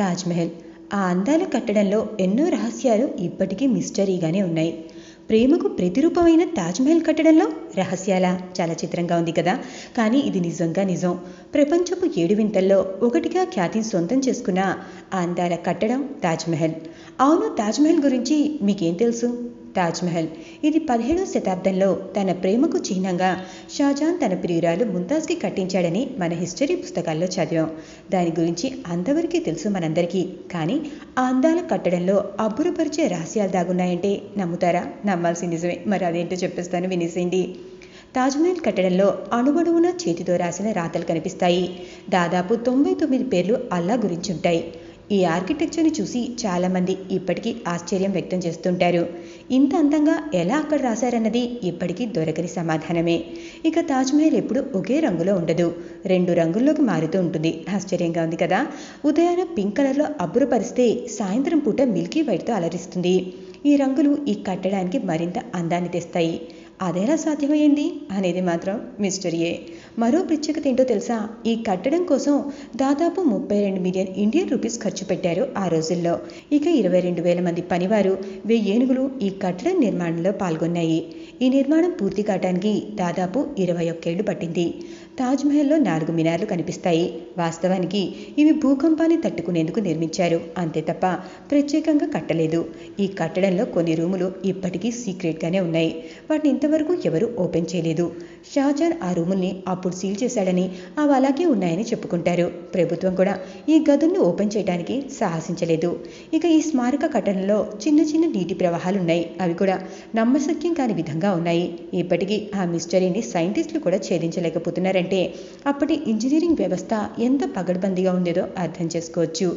తాజ్మహల్. ఆ అందాల కట్టడంలో ఎన్నో రహస్యాలు ఇప్పటికీ మిస్టరీగానే ఉన్నాయి. ప్రేమకు ప్రతిరూపమైన తాజ్మహల్ కట్టడంలో రహస్యాల చాలా చిత్రంగా ఉంది కదా. కానీ ఇది నిజంగా నిజం. ప్రపంచపు ఏడు వింతల్లో ఒకటిగా ఖ్యాతిని సొంతం చేసుకున్న ఆ అందాల కట్టడం తాజ్మహల్. అవును తాజ్మహల్ గురించి మీకేం తెలుసు? తాజ్మహల్. ఇది పదిహేడవ శతాబ్దంలో తన ప్రేమకు చిహ్నంగా షాజాన్ తన ప్రియురాలు ముంతాజ్కి కట్టించాడని మన హిస్టరీ పుస్తకాల్లో చదివాం. దాని గురించి అంతవరకే తెలుసు మనందరికీ. కానీ ఆ అందాల కట్టడంలో అబ్బురపరిచే రహస్యాలు దాగున్నాయంటే నమ్ముతారా? నమ్మాల్సి నిజమే. మరి అదేంటో చెప్పేస్తాను వినేసేయండి. తాజ్మహల్ కట్టడంలో అణువణువున చేతితో రాసిన రాతలు కనిపిస్తాయి. దాదాపు తొంభై తొమ్మిది పేర్లు అల్లా గురించి ఉంటాయి. ఈ ఆర్కిటెక్చర్ని చూసి చాలామంది ఇప్పటికీ ఆశ్చర్యం వ్యక్తం చేస్తుంటారు. ఇంత అందంగా ఎలా అక్కడ రాశారన్నది ఇప్పటికీ దొరకని సమాధానమే. ఇక తాజ్మహల్ ఎప్పుడు ఒకే రంగులో ఉండదు. రెండు రంగుల్లోకి మారుతూ ఉంటుంది. ఆశ్చర్యంగా ఉంది కదా? ఉదయాన పింక్ కలర్లో అబ్బురపరిస్తే సాయంత్రం పూట మిల్కీ వైట్తో అలరిస్తుంది. ఈ రంగులు ఈ కట్టడానికి మరింత అందాన్ని తెస్తాయి. అదెలా సాధ్యమైంది అనేది మాత్రం మిస్టరీయే మరో ప్రత్యేకత ఏంటో తెలుసా? ఈ కట్టడం కోసం దాదాపు ముప్పై రెండు మిలియన్ ఇండియన్ రూపీస్ ఖర్చు పెట్టారు ఆ రోజుల్లో. ఇక ఇరవై రెండు వేల మంది పనివారు వెయ్యి ఏనుగులు ఈ కట్టడం నిర్మాణంలో పాల్గొన్నాయి. ఈ నిర్మాణం పూర్తి కావడానికి దాదాపు ఇరవై ఒక్కేళ్ళు పట్టింది. తాజ్మహల్లో నాలుగు మినార్లు కనిపిస్తాయి. వాస్తవానికి ఇవి భూకంపాన్ని తట్టుకునేందుకు నిర్మించారు. అంతే తప్ప ప్రత్యేకంగా కట్టలేదు. ఈ కట్టడంలో కొన్ని రూములు ఇప్పటికీ సీక్రెట్గానే ఉన్నాయి. వాటిని ఇంతవరకు ఎవరూ ఓపెన్ చేయలేదు. షాజాన్ ఆ రూముల్ని అప్పుడు సీల్ చేశాడని అవి అలాగే ఉన్నాయని చెప్పుకుంటారు. ప్రభుత్వం కూడా ఈ గదుల్ని ఓపెన్ చేయడానికి సాహసించలేదు. ఇక ఈ స్మారక కట్టడంలో చిన్న చిన్న నీటి ప్రవాహాలు ఉన్నాయి అవి కూడా నమ్మశక్యం కాని విధంగా ఉన్నాయి. ఇప్పటికీ ఆ మిస్టరీని సైంటిస్టులు కూడా ఛేదించలేకపోతున్నారంటే అప్పటి ఇంజనీరింగ్ వ్యవస్థ ఎంత పగడ్బందీగా ఉండేదో అర్థం చేసుకోవచ్చు.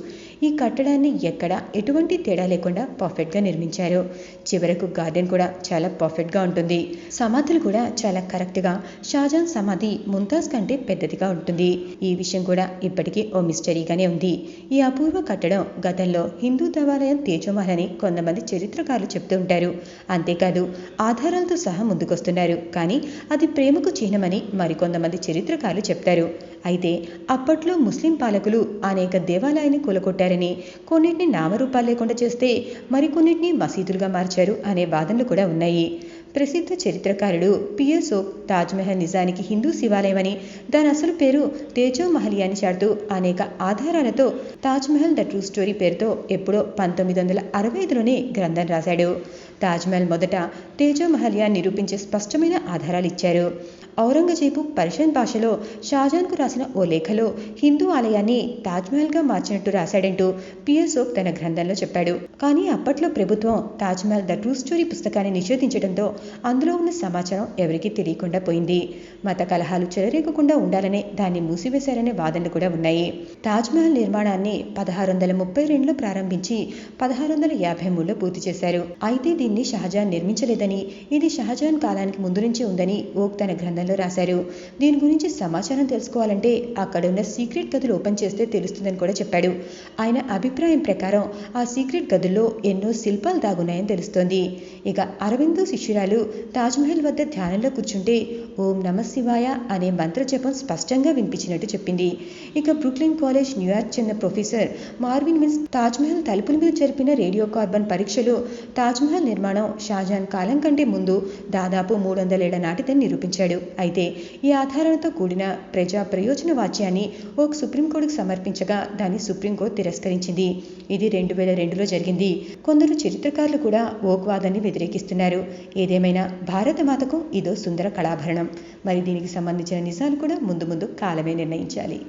ఈ కట్టడాన్ని ఎక్కడ ఎటువంటి తేడా లేకుండా పర్ఫెక్ట్గా నిర్మించారు. చివరకు గార్డెన్ కూడా చాలా పర్ఫెక్ట్గా ఉంటుంది. సమాధులు కూడా చాలా కరెక్ట్గా షాజాన్ సమాధి ముంతాజ్ కంటే పెద్దదిగా ఉంటుంది. ఈ విషయం కూడా ఇప్పటికీ ఓ మిస్టరీగానే ఉంది. ఈ అపూర్వ కట్టడం గతంలో హిందూ దేవాలయం తేజోమాలని కొంతమంది చరిత్రకారులు చెప్తూ ఉంటారు. అంతేకాదు ఆధారాలతో సహా ముందుకొస్తున్నారు. కానీ అది ప్రేమకు చిహ్నమని మరికొంతమంది చరిత్రకారులు చెప్తారు. అయితే అప్పట్లో ముస్లిం పాలకులు అనేక దేవాలయాన్ని కూలగొట్టారని కొన్నిటిని నామరూపాలు లేకుండా చేస్తే మరికొన్నిటిని మసీదులుగా మార్చారు అనే వాదనలు కూడా ఉన్నాయి. ప్రసిద్ధ చరిత్రకారుడు పిఎస్ఓ తాజ్మహల్ నిజానికి హిందూ శివాలయమని దాని అసలు పేరు తేజో మహలి అని చాడుతూ అనేక ఆధారాలతో తాజ్మహల్ ద ట్రూ స్టోరీ పేరుతో ఎప్పుడో పంతొమ్మిది వందల అరవై ఐదులోనే గ్రంథం రాశాడు. తాజ్మహల్ మొదట తేజో మహలియా నిరూపించే స్పష్టమైన ఆధారాలు ఇచ్చారు. ఔరంగజేబు పర్షియన్ భాషలో షాజాన్కు రాసిన ఓ లేఖలో హిందూ ఆలయాన్ని తాజ్మహల్గా మార్చినట్టు రాశాడంటూ పిఎస్ఓక్ తన గ్రంథంలో చెప్పాడు. కానీ అప్పట్లో ప్రభుత్వం తాజ్మహల్ ద ట్రూ స్టోరీ పుస్తకాన్ని నిషేధించడంతో అందులో ఉన్న సమాచారం ఎవరికీ తెలియకుండా పోయింది. మత కలహాలు చెలరేగకుండా ఉండాలనే దాన్ని మూసివేశారనే వాదనలు కూడా ఉన్నాయి. తాజ్మహల్ నిర్మాణాన్ని పదహారు వందల ముప్పై రెండులో ప్రారంభించి పదహారు వందల యాభై మూడులో పూర్తి చేశారు. అయితే దీన్ని షహజాన్ నిర్మించలేదని ఇది షహజాన్ కాలానికి ముందు నుంచే ఉందని ఓక్ తన గ్రంథంలో రాశారు. దీని గురించి సమాచారం తెలుసుకోవాలంటే అక్కడ ఉన్న సీక్రెట్ గదులు ఓపెన్ చేస్తే తెలుస్తుందని కూడా చెప్పాడు. ఆయన అభిప్రాయం ప్రకారం ఆ సీక్రెట్ గదుల్లో ఎన్నో శిల్పాలు దాగున్నాయని తెలుస్తోంది. ఇక అరవిందో శిష్యురాలు తాజ్మహల్ వద్ద ధ్యానంలో కూర్చుంటే ఓం నమ శివాయ అనే మంత్రజపం స్పష్టంగా వినిపించినట్టు చెప్పింది. ఇక బ్రూక్లిన్ కాలేజ్ న్యూయార్క్ చెందిన ప్రొఫెసర్ మార్విన్ మిన్స్ తాజ్మహల్ తలుపుల మీద జరిపిన రేడియో కార్బన్ పరీక్షలు తాజ్మహల్ నిర్మాణం షాజాన్ కాలం కంటే ముందు దాదాపు మూడు వందల ఏళ్ళ నాటిదని నిరూపించాడు. అయితే ఈ ఆధారాలతో కూడిన ప్రజా ప్రయోజన వాచ్యాన్ని ఒక సుప్రీంకోర్టుకు సమర్పించగా దాన్ని సుప్రీంకోర్టు తిరస్కరించింది. ఇది రెండు వేల రెండులో జరిగింది. కొందరు చరిత్రకారులు కూడా ఓక్ వాదాన్ని వ్యతిరేకిస్తున్నారు. ఏదేమైనా భారత మాతకు ఇదో సుందర కళాభరణం. మరి దీనికి సంబంధించిన నిజాలు కూడా ముందు ముందు కాలమే నిర్ణయించాలి.